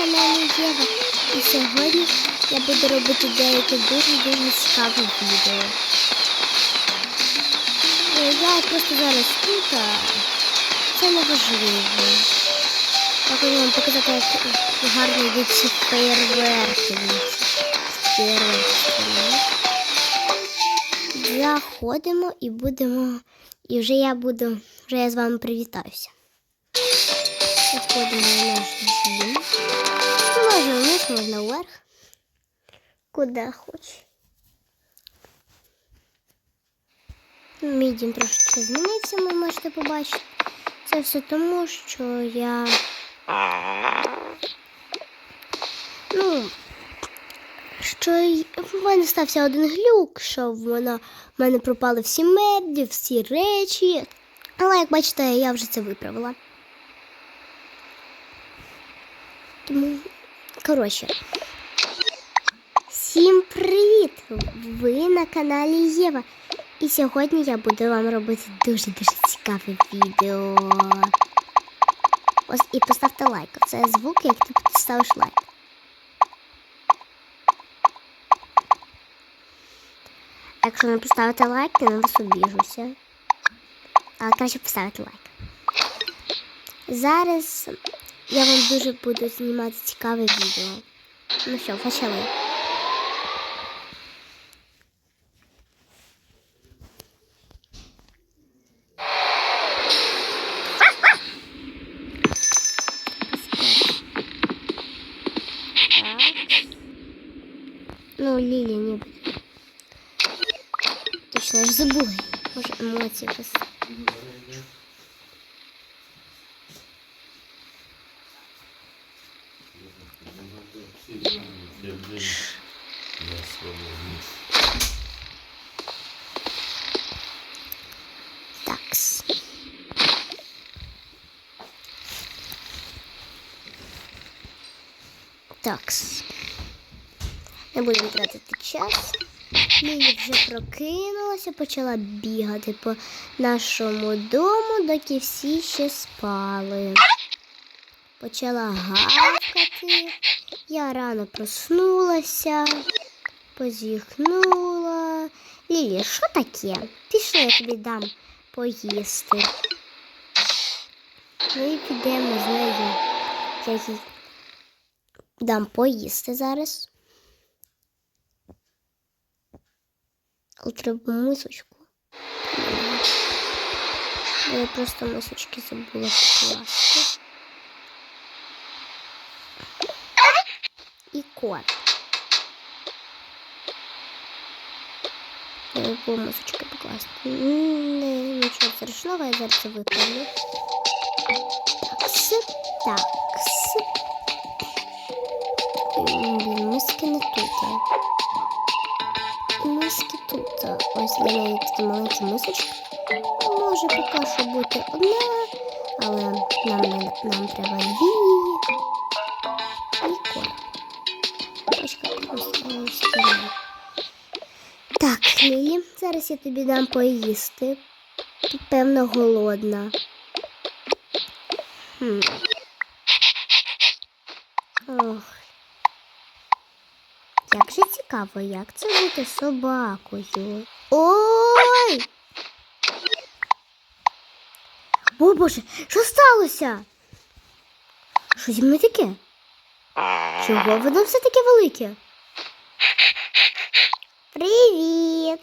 каналі Єва. І сьогодні я буду робити деякі дуже-дуже цікаві відео. Е, Я просто зараз тут, а це не важливо. Хочу вам показати, як гарно йдуть ці. Феєрверки. Заходимо і будемо. І вже я буду, вже я з вами привітаюся. Заходимо на наш дім. Можна вниз, можна вверх. Куди хочеш. Мій дім трошки змінився, ви можете побачити. Це все тому, що я. Ну, що в мене стався один глюк, що вона, в мене пропали всі меблі, всі речі. Але, як бачите, я вже це виправила. коротше. Всім привіт! Ви на каналі Єва. І сьогодні я буду вам робити дуже-дуже цікаве відео. Ось і поставте лайк. Це звук, як ти поставиш лайк. Якщо не поставите лайк, то на вас обіжуся. Але краще поставити лайк. Зараз я вам дуже буду знімати цікаве відео. Ну що, почали. Ну, Лілі не буде. Точно, я ж забула. Може, емоції просто. Такс. Такс. Не будемо тратити час. Лілі вже прокинулася, почала бігати по нашому дому, доки всі ще спали. Почала гавкати. Я рано проснулася, позіхнула. Лілі, що таке? Пішли, я тобі дам поїсти. І підемо з нею. Я їй дам поїсти зараз. Але треба мисочку. Я просто мисочки забула покласти. І кот. Я забула мисочки покласти. Не, нічого страшного, я зараз це виправлю. Такс, такс. Блін, миски не тут. Миски тут. Ось для неї такі маленькі мисочки. Може поки що бути одна, але нам, нам треба дві. Просто. Так, Лілі, зараз я тобі дам поїсти. Ти, певно, голодна. Хм. Ох. Як же цікаво, як це бути собакою. Ой! О боже, що сталося? Що зі мною таке? Чого воно все таке велике? Привіт!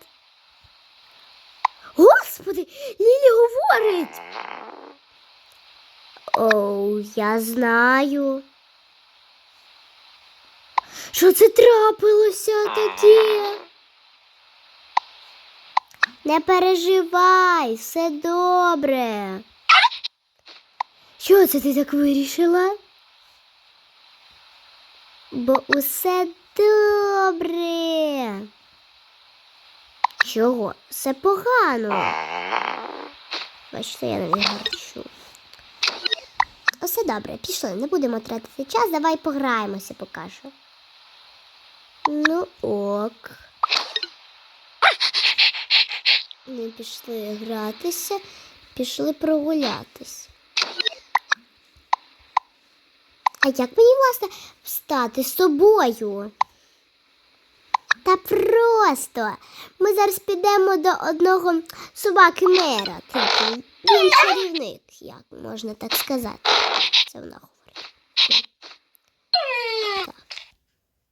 Господи, Лілі говорить. Оу, я знаю. Що це трапилося таке? Не переживай, все добре. Що це ти так вирішила? Бо усе добре. Чого? Все погано. Бачите, я не гарчу. Усе добре, пішли, не будемо тратити час, давай пограємося поки що. Ну ок. Ми пішли гратися, пішли прогулятись. А як мені, власне, стати собою? Та просто. Ми зараз підемо до одного собаки мера. Типу, він чарівник, як можна так сказати. Це вона говорить.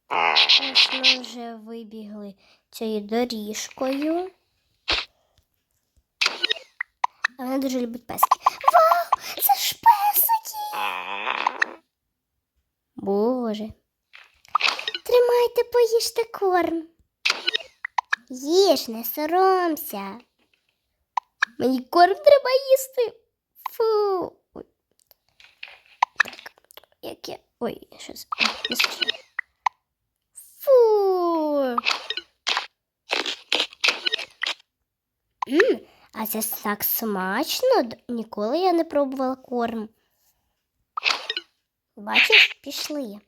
Ось ми вже вибігли цією доріжкою. А вона дуже любить пески. Вау! Це ж песики! Боже. Тримайте, поїжте корм. Їж, не соромся. Мені корм треба їсти. Фу. Ой. Так, як я. Ой, щось. Фу. М, а це так смачно. Ніколи я не пробувала корм. Бачиш, пішли.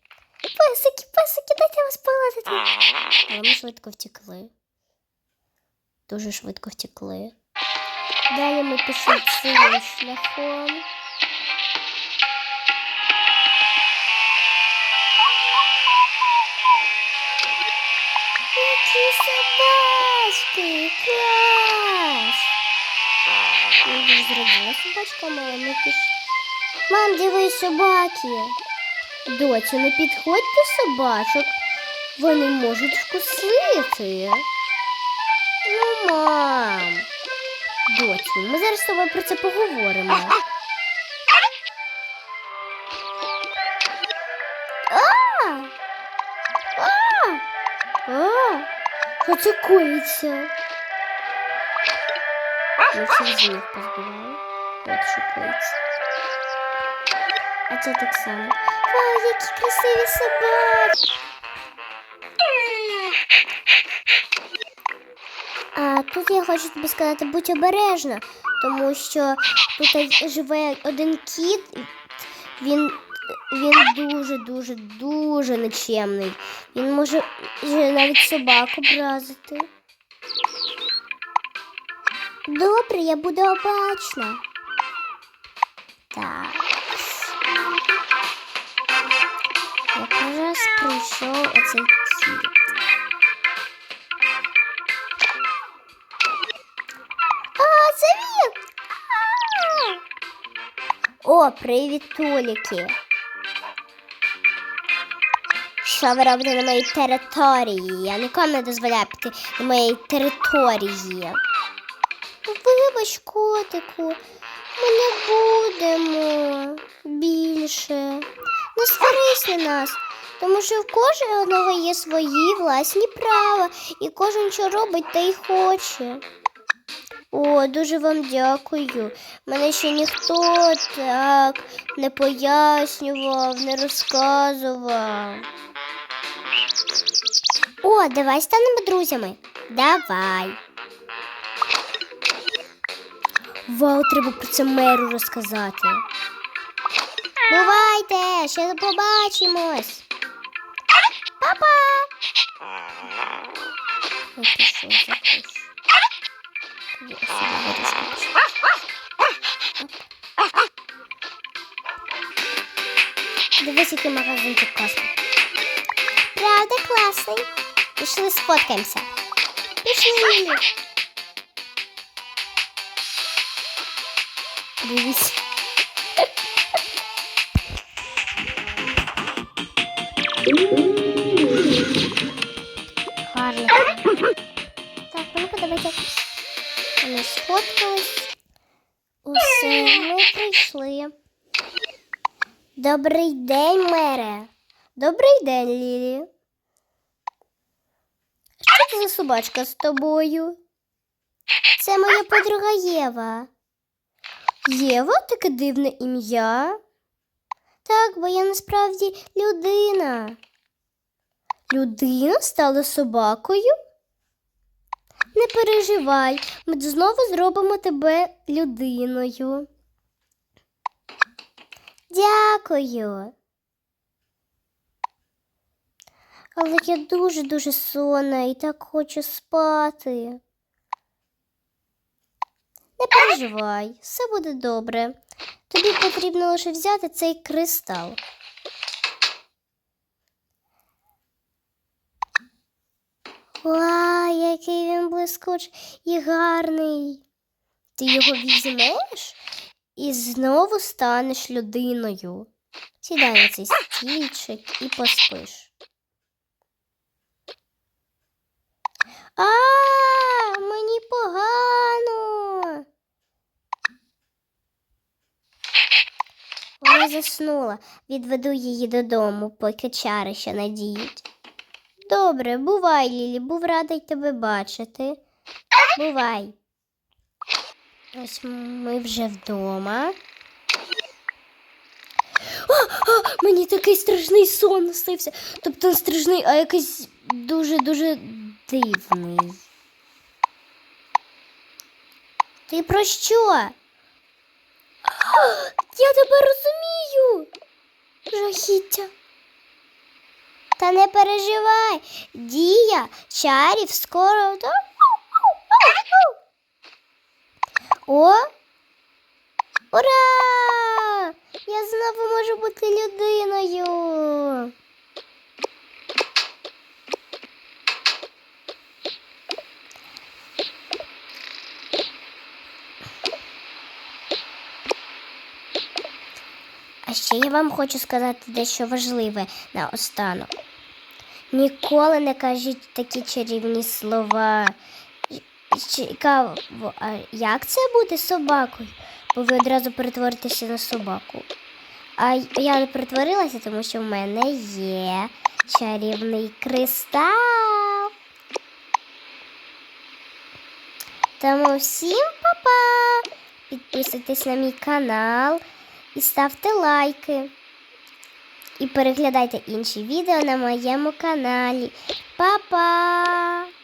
Песики, песики, дайте вас погладити. Але ми швидко втекли. Дуже швидко втекли. Далі ми пішли цим шляхом. Які собачки! Клас! Я вже зробила собачка моя, ми пішли. Мам, дивись, собаки. Доцю, не підходь до собачок. Вони можуть вкусити. Ну, мам. Доцю, ми зараз з тобою про це поговоримо. Що це коїться? Ми всіх з них позбивали. От що коїться. А це так само. Вау, які красиві собаки! А тут я хочу тобі сказати, будь обережна, тому що тут живе один кіт, він, він дуже, дуже, дуже нечемний. Він може навіть собаку образити. Добре, я буду обачна. Так. Прийшов оцей кіт. А, це він! О, привіт, Толіки. Що ви робите на моїй території? Я нікому не дозволяю піти на моїй території. Вибач, котику, ми не будемо більше. Не сварись на нас, тому що в кожного є свої власні права, і кожен що робить, та й хоче. О, дуже вам дякую. Мене ще ніхто так не пояснював, не розказував. О, давай станемо друзями. Давай. Вау, треба про це меру розказати. Бувайте, ще побачимось. Па-па! Сюди вирішила. Дивись, який магазинчик класний. Правда, класний. Пішли сфоткаємося. Пішли. Дивись. Гарно. Так, мені подобається. Ми сфоткались. Усе, ми прийшли. Добрий день, мере. Добрий день, Лілі. Що це за собачка з тобою? Це моя подруга Єва. Єва таке дивне ім'я. Так, бо я насправді людина. Людина стала собакою? Не переживай, ми знову зробимо тебе людиною. Дякую. Але я дуже-дуже сонна і так хочу спати. Не переживай, все буде добре. Тобі потрібно лише взяти цей кристал. Вау, який він блискучий і гарний. Ти його візьмеш і знову станеш людиною. Сідай на цей стільчик і поспиш. А, мені погано. Вона заснула. Відведу її додому, поки чари ще надіють. Добре, бувай, Лілі, був радий тебе бачити. Бувай. Ось ми вже вдома. А, а, мені такий страшний сон наснився. Тобто не страшний, а якийсь дуже-дуже дивний. Ти про що? А, Я тебе розумію. Жахіття. Та не переживай, дія чарів скоро. О! Ура! Я знову можу бути людиною. А ще я вам хочу сказати дещо важливе наостанок. Ніколи не кажіть такі чарівні слова. Цікаво, а як це бути собакою? Бо ви одразу перетворитеся на собаку. А я не перетворилася, тому що в мене є чарівний кристал. Тому всім па-па! Підписуйтесь на мій канал і ставте лайки. І переглядайте інші відео на моєму каналі. Па-па!